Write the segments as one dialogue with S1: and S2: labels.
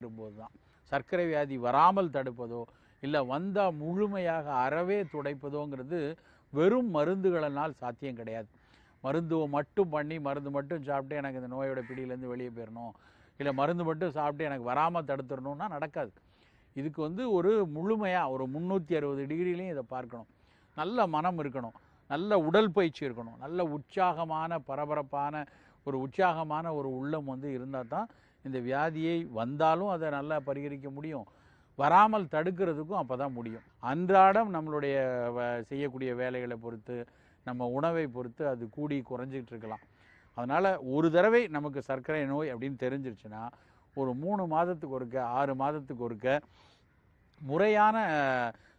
S1: வரும்போது தான் சர்க்கரை வியாதி வராமல் தடுப்பதோ இல்லை வந்தால் முழுமையாக அறவே துடைப்பதோங்கிறது வெறும் மருந்துகளினால் சாத்தியம் கிடையாது. மருந்துவை மட்டும் பண்ணி மருந்து மட்டும் சாப்பிட்டு எனக்கு இந்த நோயோட பிடியிலேருந்து வெளியே போயிடணும் இல்லை மருந்து மட்டும் சாப்பிட்டு எனக்கு வராமல் தடுத்துடணும்னா நடக்காது. இதுக்கு வந்து ஒரு முழுமையாக ஒரு முந்நூற்றி அறுபது டிகிரிலையும் இதை பார்க்கணும். நல்ல மனம் இருக்கணும். நல்ல உடல் பயிற்சி இருக்கணும். நல்ல உற்சாகமான பரபரப்பான ஒரு உற்சாகமான ஒரு உள்ளம் வந்து இருந்தால் தான் இந்த வியாதியை வந்தாலும் அதை நல்லா பரிகரிக்க முடியும். வராமல் தடுக்கிறதுக்கும் அப்போ தான் முடியும். அன்றாடம் நம்மளுடைய வ- செய்யக்கூடிய வேலைகளை பொறுத்து நம்ம உணவை பொறுத்து அது கூடி குறைஞ்சிக்கிட்டு இருக்கலாம். அதனால் ஒரு தடவை நமக்கு சர்க்கரை நோய் அப்படின்னு தெரிஞ்சிருச்சுன்னா ஒரு மூணு மாதத்துக்கு ஒருக்க ஆறு மாதத்துக்கு ஒருக்க முறையான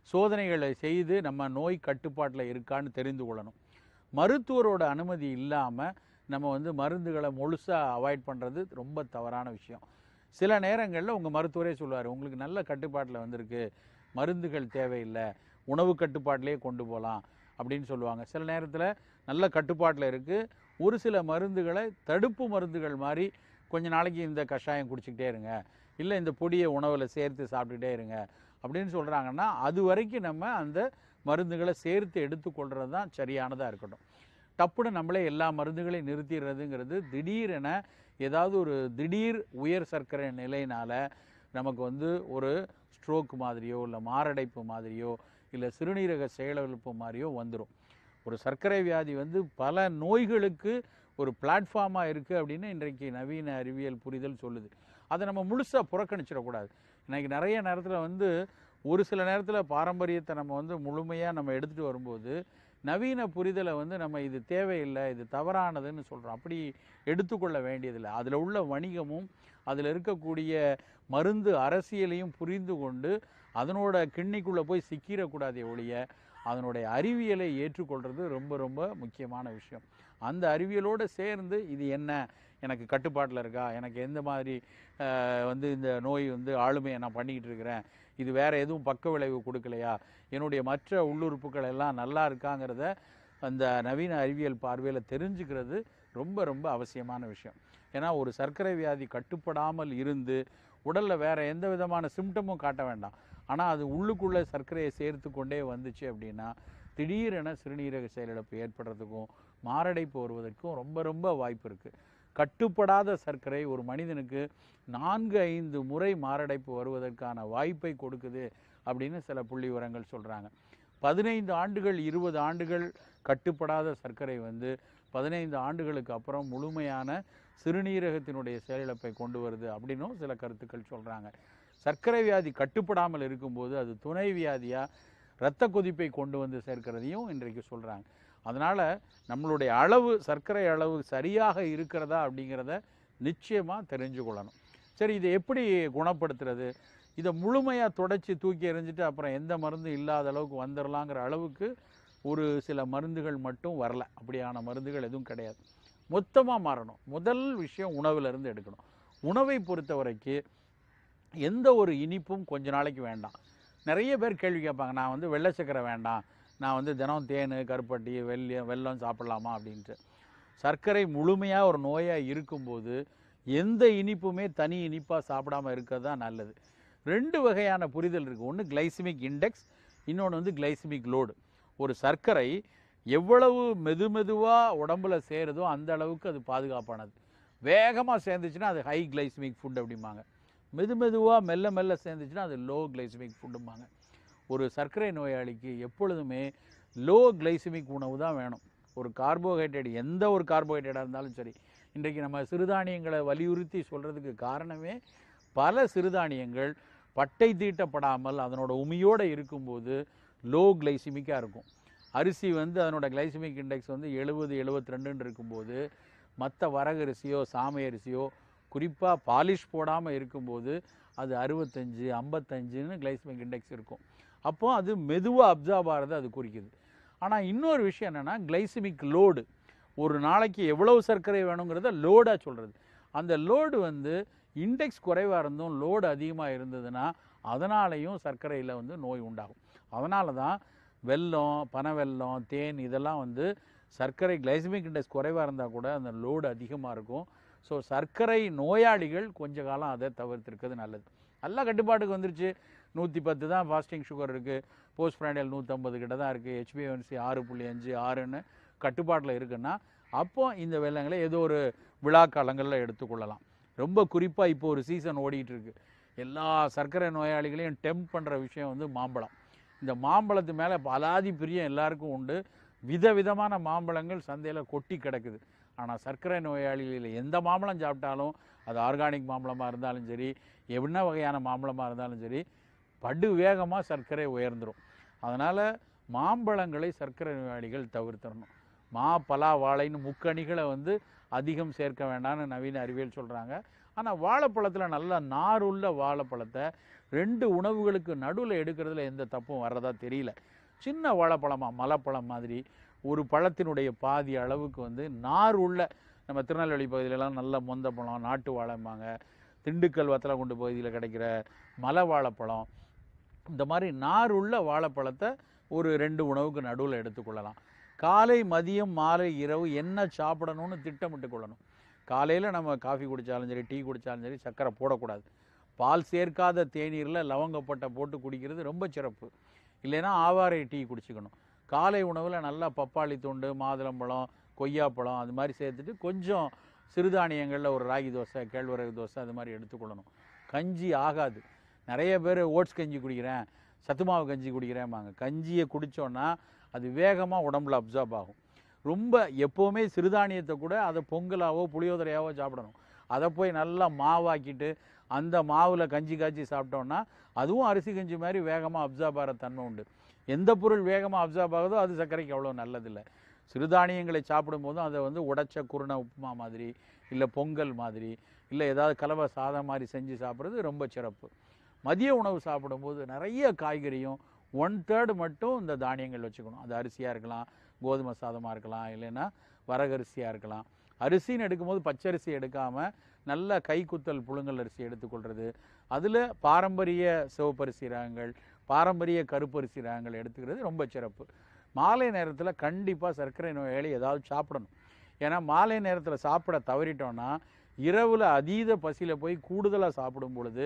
S1: சோதனைகளை செய்து நம்ம நோய் கட்டுப்பாட்டில் இருக்கான்னு தெரிந்து கொள்ளணும். மருத்துவரோட அனுமதி இல்லாமல் நம்ம வந்து மருந்துகளை முழுசாக அவாய்ட் பண்ணுறது ரொம்ப தவறான விஷயம். சில நேரங்களில் உங்கள் மருத்துவரே சொல்லுவார் உங்களுக்கு நல்ல கட்டுப்பாட்டில் வந்திருக்கு மருந்துகள் தேவையில்லை உணவு கட்டுப்பாட்டிலே கொண்டு போகலாம் அப்படின்னு சொல்லுவாங்க. சில நேரத்தில் நல்ல கட்டுப்பாட்டில் இருக்குது ஒரு சில மருந்துகளை தடுப்பு மருந்துகள் மாதிரி கொஞ்ச நாளைக்கு இந்த கஷாயம் குடிச்சிக்கிட்டே இருங்க இல்லை இந்த பொடியை உணவில் சேர்த்து சாப்பிட்டுட்டே இருங்க அப்படின்னு சொல்கிறாங்கன்னா அது வரைக்கும் நம்ம அந்த மருந்துகளை சேர்த்து எடுத்துக்கொள்கிறது தான் சரியானதாக இருக்கட்டும். டப்புன்னு நம்மளே எல்லா மருந்துகளையும் நிறுத்திடுறதுங்கிறது திடீரென ஏதாவது ஒரு திடீர் உயர் சர்க்கரை நிலையினால் நமக்கு வந்து ஒரு ஸ்ட்ரோக் மாதிரியோ இல்லை மாரடைப்பு மாதிரியோ இல்லை சிறுநீரக செயலிழப்பு மாதிரியோ வந்துடும் ஒரு சர்க்கரை வியாதி வந்து பல நோய்களுக்கு ஒரு பிளாட்ஃபார்மாக இருக்குது அப்படின்னு இன்றைக்கு நவீன அறிவியல் புரிதல் சொல்லுது. அதை நம்ம முழுசாக புறக்கணிச்சிடக்கூடாது. இன்றைக்கி நிறைய நேரத்தில் வந்து ஒரு சில நேரத்தில் பாரம்பரியத்தை நம்ம வந்து முழுமையாக நம்ம எடுத்துகிட்டு வரும்போது நவீன புரிதலை வந்து நம்ம இது தேவையில்லை இது தவறானதுன்னு சொல்கிறோம் அப்படி எடுத்துக்கொள்ள வேண்டியதில்லை. அதில் உள்ள வணிகமும் அதில் இருக்கக்கூடிய மருந்து அரசியலையும் புரிந்து கொண்டு அதனோட கிண்ணிக்குள்ளே போய் சிக்கிடக்கூடாதே ஒழிய அதனுடைய அறிவியலை ஏற்றுக்கொள்கிறது ரொம்ப ரொம்ப முக்கியமான விஷயம். அந்த அறிவியலோடு சேர்ந்து இது என்ன? எனக்கு கட்டுப்பாட்டில் இருக்கா? எனக்கு எந்த மாதிரி வந்து இந்த நோய் வந்து ஆளுமையை நான் பண்ணிக்கிட்டு இருக்கிறேன்? இது வேறு எதுவும் பக்க விளைவு கொடுக்கலையா? என்னுடைய மற்ற உள்ளுறுப்புகள் எல்லாம் நல்லா இருக்காங்கிறத அந்த நவீன அறிவியல் பார்வையில் தெரிஞ்சுக்கிறது ரொம்ப ரொம்ப அவசியமான விஷயம். ஏன்னா ஒரு சர்க்கரை வியாதி கட்டுப்படாமல் இருந்து உடலில் வேற எந்த விதமான சிம்டமும் காட்ட வேண்டாம். ஆனால் அது உள்ளுக்குள்ளே சர்க்கரையை சேர்த்து கொண்டே வந்துச்சு அப்படின்னா திடீரென சிறுநீரக செயலிழப்பு ஏற்படுறதுக்கும் மாரடைப்பு வருவதற்கும் ரொம்ப ரொம்ப வாய்ப்பு இருக்குது கட்டுப்படாத சர்க்கரை ஒரு மனிதனுக்கு நான்கு ஐந்து முறை மாரடைப்பு வருவதற்கான வாய்ப்பை கொடுக்குது அப்படின்னு சில புள்ளி விவரங்கள் சொல்கிறாங்க பதினைந்து ஆண்டுகள் இருபது ஆண்டுகள் கட்டுப்படாத சர்க்கரை வந்து பதினைந்து ஆண்டுகளுக்கு அப்புறம் முழுமையான சிறுநீரகத்தினுடைய செயலிழப்பை கொண்டு வருது அப்படின்னும் சில கருத்துக்கள் சொல்கிறாங்க சர்க்கரை வியாதி கட்டுப்படாமல் இருக்கும்போது அது துணை வியாதியாக இரத்த கொதிப்பை கொண்டு வந்து சேர்க்கிறதையும் இன்றைக்கு சொல்கிறாங்க அதனால் நம்மளுடைய அளவு சர்க்கரை அளவு சரியாக இருக்கிறதா அப்படிங்கிறத நிச்சயமாக தெரிஞ்சு கொள்ளணும் சரி இதை எப்படி குணப்படுத்துறது? இதை முழுமையாக தொடச்சி தூக்கி எறிஞ்சிட்டு அப்புறம் எந்த மருந்தும் இல்லாத அளவுக்கு வந்துடலாங்கிற அளவுக்கு ஒரு சில மருந்துகள் மட்டும் வரல. அப்படியான மருந்துகள் எதுவும் கிடையாது. மொத்தமாக மாறணும். முதல் விஷயம் உணவுலேருந்து எடுக்கணும். உணவை பொறுத்த வரைக்கும் எந்த ஒரு இனிப்பும் கொஞ்ச நாளைக்கு வேண்டாம். நிறைய பேர் கேள்வி கேட்பாங்க நான் வந்து வெள்ளை சக்கரை வேண்டாம். நான் வந்து தினம் தேன் கருப்பட்டி வெள்ளம் வெல்லம் சாப்பிடலாமா அப்படின்ட்டு. சர்க்கரை முழுமையாக ஒரு நோயாக இருக்கும்போது எந்த இனிப்புமே தனி இனிப்பாக சாப்பிடாம இருக்கிறது தான் நல்லது. ரெண்டு வகையான புரிதல் இருக்குது ஒன்று கிளைசிமிக் இண்டெக்ஸ் இன்னொன்று வந்து கிளைசிமிக் லோடு. ஒரு சர்க்கரை எவ்வளவு மெது மெதுவாக உடம்புல சேருதோ அந்த அளவுக்கு அது பாதுகாப்பானது. வேகமாக சேர்ந்துச்சுன்னா அது ஹை கிளைசிமிக் ஃபுட் அப்படிம்பாங்க. மெது மெதுவாக மெல்ல மெல்ல சேர்ந்துச்சுன்னா அது லோ கிளைசிமிக் ஃபுட்டும்பாங்க ஒரு சர்க்கரை நோயாளிக்கு எப்பொழுதுமே லோ கிளைசிமிக் உணவு தான் வேணும். ஒரு கார்போஹைட்ரேட் எந்த ஒரு கார்போஹைட்ரேட்டாக இருந்தாலும் சரி. இன்றைக்கு நம்ம சிறுதானியங்களை வலியுறுத்தி சொல்கிறதுக்கு காரணமே பல சிறுதானியங்கள் பட்டை தீட்டப்படாமல் அதனோட உமியோடு இருக்கும்போது லோ கிளைசிமிக்காக இருக்கும். அரிசி வந்து அதனோட கிளைசிமிக் இண்டெக்ஸ் வந்து எழுபது எழுபத்தி ரெண்டுன்னு இருக்கும்போது மற்ற வரகரிசியோ சாமை அரிசியோ குறிப்பாக பாலிஷ் போடாமல் இருக்கும்போது அது அறுபத்தஞ்சு ஐம்பத்தஞ்சுன்னு கிளைசிமிக் இண்டெக்ஸ் இருக்கும். அப்போ அது மெதுவாக அப்சார்ப் ஆகிறது அது குறிக்குது. ஆனால் இன்னொரு விஷயம் என்னென்னா கிளைசிமிக் லோடு ஒரு நாளைக்கு எவ்வளவு சர்க்கரை வேணுங்கிறத லோடாக சொல்கிறது அந்த லோடு வந்து இண்டெக்ஸ் குறைவாக இருந்தும் லோடு அதிகமாக இருந்ததுன்னா அதனாலையும் சர்க்கரையில் வந்து நோய் உண்டாகும். அதனால தான் வெல்லம் பனவெல்லம் தேன் இதெல்லாம் வந்து சர்க்கரை கிளைசமிக் இண்டெக்ஸ் குறைவாக இருந்தால் கூட அந்த லோடு அதிகமாக இருக்கும். ஸோ சர்க்கரை நோயாளிகள் கொஞ்ச காலம் அதை தவிர்த்திருக்கிறது நல்லது. நல்லா கட்டுப்பாட்டுக்கு வந்துருச்சு. நூற்றி பத்து தான் ஃபாஸ்டிங் சுகர் இருக்குது போஸ்ட் பிராண்டியல் நூற்றம்பது கிட்ட தான் இருக்குது ஹெச்பிஎன்சி ஆறு புள்ளி அஞ்சு ஆறுன்னு கட்டுப்பாட்டில் இருக்குன்னா அப்போ இந்த வெள்ளங்களை ஏதோ ஒரு விழா காலங்களில் எடுத்துக்கொள்ளலாம். ரொம்ப குறிப்பாக இப்போ ஒரு சீசன் ஓடிட்டு எல்லா சர்க்கரை நோயாளிகளையும் டெம்ப் பண்ணுற விஷயம் வந்து மாம்பழம். இந்த மாம்பழத்து மேலே பலாதி பிரியம் எல்லாருக்கும் உண்டு. விதவிதமான மாம்பழங்கள் சந்தையில் கொட்டி கிடக்குது. ஆனால் சர்க்கரை நோயாளிகளில் எந்த மாம்பழம் சாப்பிட்டாலும் அது ஆர்கானிக் மாம்பழமாக இருந்தாலும் சரி என்ன வகையான மாம்பழமாக இருந்தாலும் சரி படு வேகமாக சர்க்கரை உயர்ந்துடும் அதனால் மாம்பழங்களை சர்க்கரை நோயாளிகள் தவிர்த்தரணும். மா பலா வாழைன்னு முக்கணிகளை வந்து அதிகம் சேர்க்க வேண்டாம்னு நவீன அறிவியல் சொல்கிறாங்க ஆனால் வாழைப்பழத்தில் நல்ல நாருள்ள வாழைப்பழத்தை ரெண்டு உணவுகளுக்கு நடுவில் எடுக்கிறதுல எந்த தப்பும் வர்றதா தெரியல. சின்ன வாழைப்பழமாக மலைப்பழம் மாதிரி ஒரு பழத்தினுடைய பாதி அளவுக்கு வந்து நார் உள்ள நம்ம திருநெல்வேலி பகுதியிலலாம் நல்ல மொந்த பழம் நாட்டு வாழைம்பாங்க. திண்டுக்கல் வத்தலகுண்டு பகுதியில் கிடைக்கிற மலை வாழைப்பழம் இந்த மாதிரி நார் உள்ள வாழைப்பழத்தை ஒரு ரெண்டு உணவுக்கு நடுவில் எடுத்துக்கொள்ளலாம். காலை மதியம் மாலை இரவு என்ன சாப்பிடணும்னு திட்டமிட்டு கொள்ளணும். காலையில் நம்ம காஃபி குடித்தாலும் சரி டீ குடித்தாலும் சரி சர்க்கரை போடக்கூடாது. பால் சேர்க்காத தேநீரில் லவங்கப்பட்டை போட்டு குடிக்கிறது ரொம்ப சிறப்பு. இல்லைன்னா ஆவாரை டீ குடிச்சிக்கணும். காலை உணவில் நல்லா பப்பாளி துண்டு மாதுளம்பழம் கொய்யாப்பழம் அது மாதிரி சேர்த்துட்டு கொஞ்சம் சிறுதானியங்களில் ஒரு ராகி தோசை கேழ்வரகு தோசை அது மாதிரி எடுத்துக்கொள்ளணும். கஞ்சி ஆகாது. நிறைய பேர் ஓட்ஸ் கஞ்சி குடிக்கிறேன் சத்துமாவு கஞ்சி குடிக்கிறேன்பாங்க கஞ்சியை குடித்தோன்னா அது வேகமாக உடம்புல அப்சார்ப் ஆகும். ரொம்ப எப்போவுமே சிறுதானியத்தை கூட அதை பொங்கலாவோ புளியோதரையாவோ சாப்பிடணும். அதை போய் நல்லா மாவாக்கிட்டு அந்த மாவில் கஞ்சி காய்ச்சி சாப்பிட்டோன்னா அதுவும் அரிசி கஞ்சி மாதிரி வேகமாக அப்சார்ப் ஆகிற தன்மை உண்டு. எந்த பொருள் வேகமாக அப்சார்ப் ஆகுதோ அது சர்க்கரைக்கு அவ்வளோ நல்லதில்லை. சிறுதானியங்களை சாப்பிடும்போதும் அதை வந்து உடைச்ச குருணை உப்புமா மாதிரி இல்லை பொங்கல் மாதிரி இல்லை ஏதாவது கலவை சாதம் மாதிரி செஞ்சு சாப்பிட்றது ரொம்ப சிறப்பு. மதிய உணவு சாப்பிடும்போது நிறைய காய்கறியும் ஒன் தேர்டு மட்டும் இந்த தானியங்கள் வச்சுக்கணும். அது அரிசியாக இருக்கலாம் கோதுமை சாதமாக இருக்கலாம் இல்லைன்னா வரகரிசியாக இருக்கலாம். அரிசின்னு எடுக்கும்போது பச்சரிசி எடுக்காமல் நல்ல கைக்குத்தல் புழுங்கல் அரிசி எடுத்துக்கொள்கிறது அதில் பாரம்பரிய சிவப்பரிசி ரகங்கள் பாரம்பரிய கருப்பரிசி ரகங்கள் எடுத்துக்கிறது ரொம்ப சிறப்பு. மாலை நேரத்தில் கண்டிப்பாக சர்க்கரை நோயாளி ஏதாவது சாப்பிடணும். ஏன்னா மாலை நேரத்தில் சாப்பிட தவறிட்டோன்னா இரவில் அதீத பசியில் போய் கூடுதலாக சாப்பிடும் பொழுது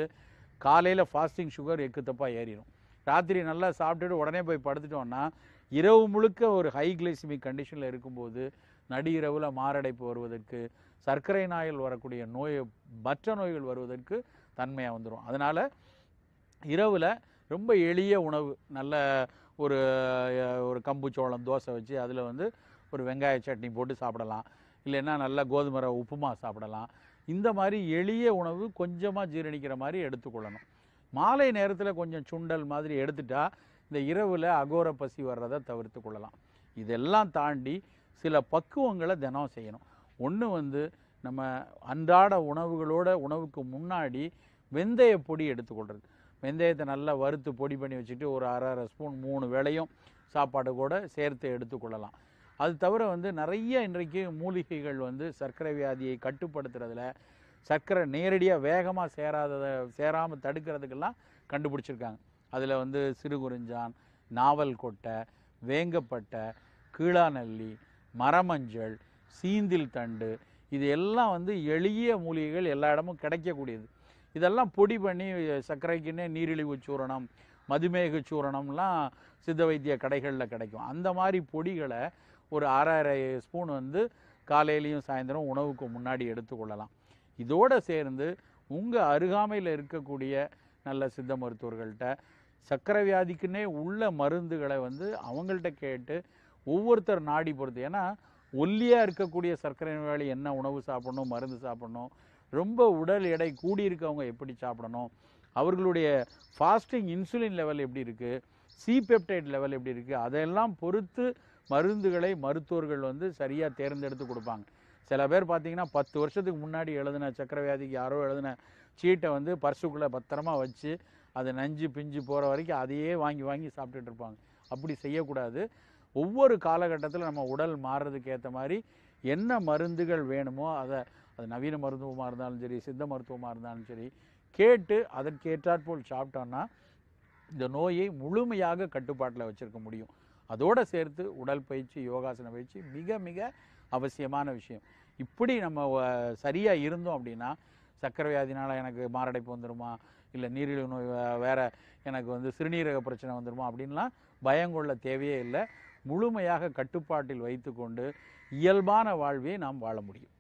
S1: காலையில் ஃபாஸ்டிங் சுகர் எக்கு தப்பாக ஏறிடும் ராத்திரி நல்லா சாப்பிட்டுட்டு உடனே போய் படுத்துட்டோன்னா இரவு முழுக்க ஒரு ஹை கிளைசிமிக் கண்டிஷனில் இருக்கும்போது நடு இரவில் மாரடைப்பு வருவதற்கு சர்க்கரை நாயில் வரக்கூடிய நோய் மற்ற நோய்கள் வருவதற்கு தன்மையாக வந்துடும் அதனால் இரவில் ரொம்ப எளிய உணவு நல்ல ஒரு ஒரு கம்பு சோளம் தோசை வச்சு அதில் வந்து ஒரு வெங்காய சட்னி போட்டு சாப்பிடலாம். இல்லைன்னா நல்ல கோதுமை உப்புமா சாப்பிடலாம். இந்த மாதிரி எளிய உணவு கொஞ்சமாக ஜீரணிக்கிற மாதிரி எடுத்துக்கொள்ளணும். மாலை நேரத்தில் கொஞ்சம் சுண்டல் மாதிரி எடுத்துட்டா இந்த இரவில் அகோர பசி வர்றதை தவிர்த்து கொள்ளலாம். இதெல்லாம் தாண்டி சில பக்குவங்களை தினம் செய்யணும். ஒன்று வந்து நம்ம அன்றாட உணவுகளோட உணவுக்கு முன்னாடி வெந்தய பொடி எடுத்துக்கொள்கிறது வெந்தயத்தை நல்லா வறுத்து பொடி பண்ணி வச்சுட்டு ஒரு அரை அரை ஸ்பூன் மூணு வேளையும் சாப்பாடு கூட சேர்த்து எடுத்துக்கொள்ளலாம் அது தவிர வந்து நிறைய இன்றைக்கு மூலிகைகள் வந்து சர்க்கரை வியாதியை கட்டுப்படுத்துறதுல சர்க்கரை நேரடியாக வேகமாக சேராததை சேராமல் தடுக்கிறதுக்கெல்லாம் கண்டுபிடிச்சிருக்காங்க. அதில் வந்து சிறுகுறிஞ்சான் நாவல் கொட்டை வேங்கப்பட்டை கீழாநல்லி மரமஞ்சள் சீந்தில் தண்டு இது எல்லாம் வந்து எளிய மூலிகைகள் எல்லா இடமும் கிடைக்கக்கூடியது. இதெல்லாம் பொடி பண்ணி சர்க்கரைக்குன்னே நீரிழிவு சூரணம் மதுமேக சூரணம்லாம் சித்த வைத்திய கடைகளில் கிடைக்கும். அந்த மாதிரி பொடிகளை ஒரு அரை ஸ்பூன் வந்து காலையிலையும் சாயந்தரம் உணவுக்கு முன்னாடி எடுத்துக்கொள்ளலாம் இதோடு சேர்ந்து உங்கள் அருகாமையில் இருக்கக்கூடிய நல்ல சித்த மருத்துவர்கள்ட்ட சர்க்கரை வியாதிக்குன்னே உள்ள மருந்துகளை வந்து அவங்கள்ட்ட கேட்டு ஒவ்வொருத்தர் நாடி பொறுத்து ஏன்னா ஒல்லியாக இருக்கக்கூடிய சர்க்கரை நோயாளி என்ன உணவு சாப்பிடணும் மருந்து சாப்பிடணும் ரொம்ப உடல் எடை கூடியிருக்கவங்க எப்படி சாப்பிடணும் அவர்களுடைய ஃபாஸ்டிங் இன்சுலின் லெவல் எப்படி இருக்குது சி பெப்டைட் லெவல் எப்படி இருக்குது அதெல்லாம் பொறுத்து மருந்துகளை மருத்துவர்கள் வந்து சரியாக தேர்ந்தெடுத்து கொடுப்பாங்க. சில பேர் பார்த்தீங்கன்னா பத்து வருஷத்துக்கு முன்னாடி எழுதின சக்கரவியாதிக்கு யாரோ எழுதின சீட்டை வந்து பர்சுக்குள்ளே பத்திரமா வச்சு அது நஞ்சு பிஞ்சு போகிற வரைக்கும் அதையே வாங்கி வாங்கி சாப்பிட்டுட்டு இருப்பாங்க. அப்படி செய்யக்கூடாது. ஒவ்வொரு காலகட்டத்தில் நம்ம உடல் மாறுறதுக்கு ஏற்ற மாதிரி என்ன மருந்துகள் வேணுமோ அதை அது நவீன மருத்துவமாக இருந்தாலும் சரி சித்த மருத்துவமாக இருந்தாலும் சரி கேட்டு அதற்கேற்றாற்போல் சாப்பிட்டோன்னா இந்த நோயை முழுமையாக கட்டுப்பாட்டில் வச்சுருக்க முடியும். அதோடு சேர்த்து உடல் பயிற்சி யோகாசன பயிற்சி மிக மிக அவசியமான விஷயம். இப்படி நம்ம சரியாக இருந்தோம் அப்படின்னா சக்கரை வியாதினால எனக்கு மாரடைப்பு வந்துடுமா இல்லை நீரிழிவு நோய் வேறு எனக்கு வந்து சிறுநீரக பிரச்சனை வந்துடுமா அப்படின்லாம் பயங்கொள்ள தேவையே இல்லை. முழுமையாக கட்டுப்பாட்டில் வைத்துக்கொண்டு இயல்பான வாழ்வை நாம் வாழ முடியும்.